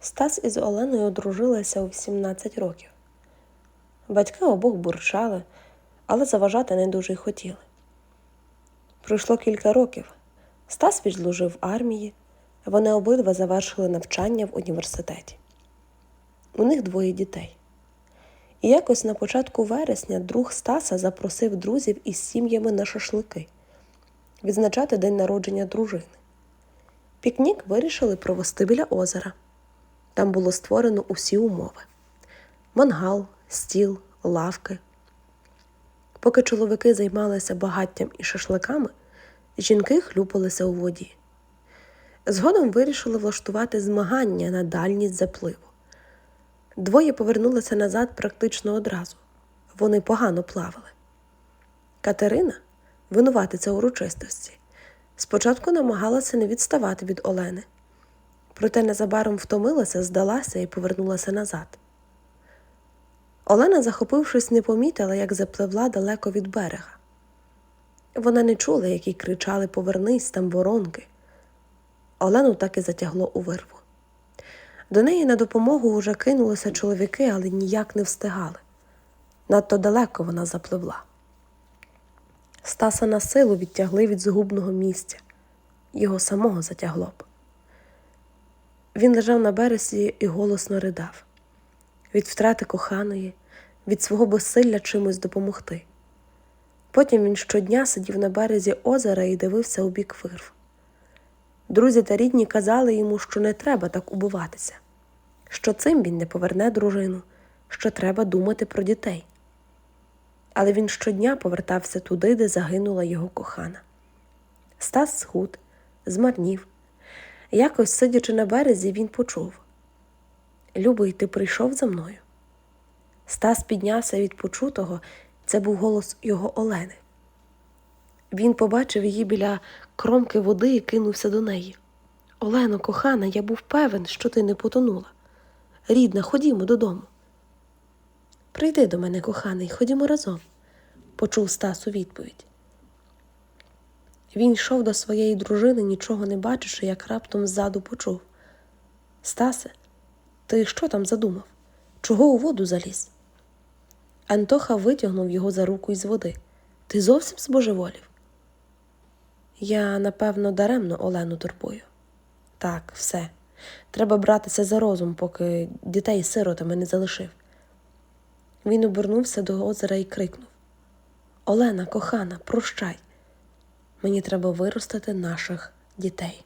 Стас із Оленою одружилися у 17 років. Батьки обох бурчали, але заважати не дуже й хотіли. Пройшло кілька років. Стас відслужив в армії, вони обидва завершили навчання в університеті. У них двоє дітей. І якось на початку вересня друг Стаса запросив друзів із сім'ями на шашлики відзначати день народження дружини. Пікнік вирішили провести біля озера. Там було створено усі умови: мангал, стіл, лавки. Поки чоловіки займалися багаттям і шашликами, жінки хлюпалися у воді. Згодом вирішили влаштувати змагання на дальність запливу. Двоє повернулися назад практично одразу. Вони погано плавали. Катерина, винуватиця урочистості, спочатку намагалася не відставати від Олени, проте незабаром втомилася, здалася і повернулася назад. Олена, захопившись, не помітила, як запливла далеко від берега. Вона не чула, як їй кричали Повернись там воронки. Олену так і затягло у вирву. До неї на допомогу уже кинулися чоловіки, але ніяк не встигали. Надто далеко вона запливла. Стаса на силу відтягли від згубного місця, його самого затягло б. Він лежав на березі і голосно ридав від втрати коханої, від свого безсилля чимось допомогти. Потім він щодня сидів на березі озера і дивився у бік вирв. Друзі та рідні казали йому, що не треба так убиватися, що цим він не поверне дружину, що треба думати про дітей. Але він щодня повертався туди, де загинула його кохана. Стас схуд, змарнів. Якось, сидячи на березі, він почув Любий, ти прийшов за мною. Стас піднявся від почутого, це був голос його Олени. Він побачив її біля кромки води і кинувся до неї. Олено, кохана, я був певен, що ти не потонула. Рідна, ходімо додому. Прийди до мене, коханий, ходімо разом, почув Стас у відповідь. Він йшов до своєї дружини, нічого не бачивши, як раптом ззаду почув. Стасе, ти що там задумав? Чого у воду заліз? Антоха витягнув його за руку із води. Ти зовсім збожеволів? Я, напевно, даремно Олену турбую. Так, все. Треба братися за розум, поки дітей сиротами не залишив. Він обернувся до озера і крикнув Олена, кохана, прощай. Мені треба виростити наших дітей.